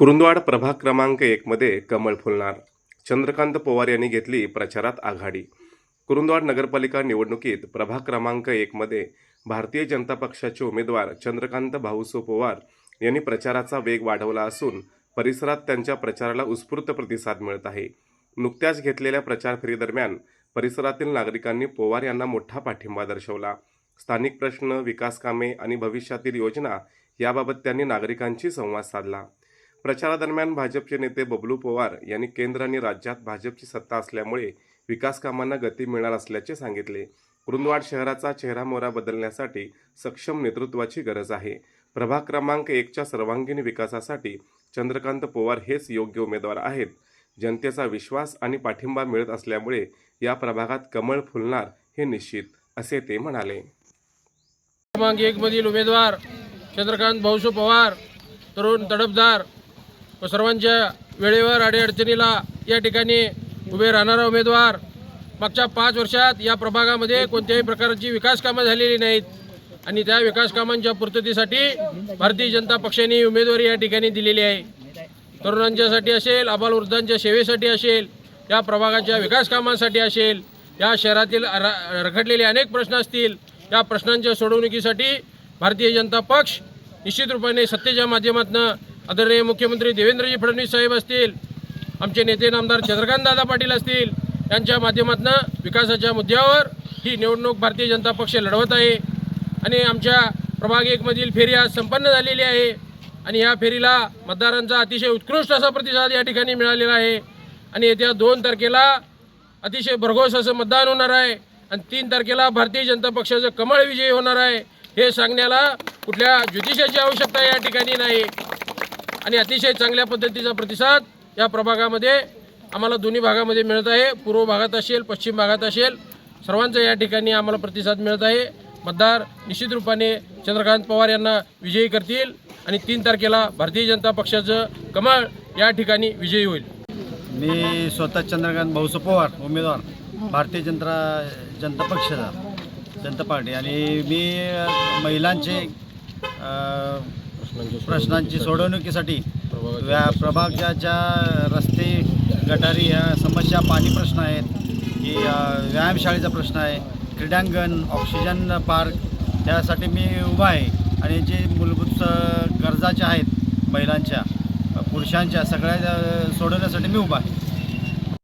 कुरुंदवाड प्रभाग क्रमांक एकमध्ये कमळ फुलणार. चंद्रकांत पवार यांनी घेतली प्रचारात आघाडी. कुरुंदवाड नगरपालिका निवडणुकीत प्रभाग क्रमांक एकमध्ये भारतीय जनता पक्षाचे उमेदवार चंद्रकांत भाऊसो पवार यांनी प्रचाराचा वेग वाढवला असून परिसरात त्यांच्या प्रचाराला उत्स्फूर्त प्रतिसाद मिळत आहे. नुकत्याच घेतलेल्या प्रचार फेरीदरम्यान परिसरातील नागरिकांनी पवार यांना मोठा पाठिंबा दर्शवला. स्थानिक प्रश्न विकास कामे आणि भविष्यातील योजना याबाबत त्यांनी नागरिकांशी संवाद साधला. प्रचारादरम्यान भाजपचे नेते बबलू पवार यांनी केंद्र आणि राज्यात भाजपची सत्ता असल्यामुळे विकास कामांना गती मिळणार असल्याचे सांगितले. कुरुंदवाड शहराचा चेहरामोहरा बदलण्यासाठी सक्षम नेतृत्वाची गरज आहे. प्रभाग क्रमांक एकच्या सर्वांगीण विकासासाठी चंद्रकांत पवार हेच योग्य उमेदवार आहेत. जनतेचा विश्वास आणि पाठिंबा मिळत असल्यामुळे या प्रभागात कमळ फुलणार हे निश्चित असे ते म्हणाले. क्रमांक एक मधील उमेदवार चंद्रकांत भाऊसू पवार तरुण तडफदार व सर्वांच्या वेळेवर अडीअडचणीला या ठिकाणी उभे राहणारा उमेदवार मागच्या पाच वर्षात या प्रभागामध्ये कोणत्याही प्रकारची विकास कामं झालेली नाहीत. आणि त्या विकास कामांच्या पूर्ततेसाठी भारतीय जनता पक्षाने उमेदवारी या ठिकाणी दिलेली आहे. तरुणांच्यासाठी असेल आबालवृद्धांच्या सेवेसाठी असेल या प्रभागाच्या विकास कामांसाठी असेल या शहरातील र- रखडलेले अनेक प्रश्न असतील या प्रश्नांच्या सोडवणुकीसाठी भारतीय जनता पक्ष निश्चित रूपाने सत्तेच्या माध्यमातून आदरणीय मुख्यमंत्री देवेंद्रजी फडणवीस साहेब असतील आमचे नेते नामदार चंद्रकांत दादा पाटील असतील यांच्या माध्यमातून विकासाच्या मुद्द्यावर ही निवडणूक भारतीय जनता पक्ष लढवत आहे. आणि आमच्या प्रभाग एकमधील फेरी आज संपन्न झालेली आहे. आणि या फेरीला मतदारांचा अतिशय उत्कृष्ट असा प्रतिसाद या ठिकाणी मिळालेला आहे. आणि येत्या दोन तारखेला अतिशय भरघोस असं मतदान होणार आहे. आणि तीन तारखेला भारतीय जनता पक्षाचं कमळ विजयी होणार आहे. हे सांगण्याला कुठल्या ज्योतिषाची आवश्यकता या ठिकाणी नाही. आणि अतिशय चांगल्या पद्धतीचा प्रतिसाद या प्रभागामध्ये आम्हाला दोन्ही भागामध्ये मिळत आहे. पूर्व भागात असेल पश्चिम भागात असेल सर्वांचा या ठिकाणी आम्हाला प्रतिसाद मिळत आहे. मतदार निश्चित रूपाने चंद्रकांत पवार यांना विजयी करतील आणि तीन तारखेला भारतीय जनता पक्षाचं कमळ या ठिकाणी विजयी होईल. मी स्वतः चंद्रकांत भाऊसो पवार उमेदवार भारतीय जनता जनता पक्षाचा जनता पार्टी. आणि मी महिलांचे प्रश्नांची सोडवणुकीसाठी व्या प्रभागाच्या रस्ते गटारी ह्या समस्या पाणी प्रश्न आहेत की व्यायामशाळेचा प्रश्न आहे क्रीडांगण ऑक्सिजन पार्क यासाठी मी उभा आहे. आणि जे मूलभूत अ, गरजा ज्या आहेत महिलांच्या पुरुषांच्या सगळ्या सोडवण्यासाठी मी उभा आहे.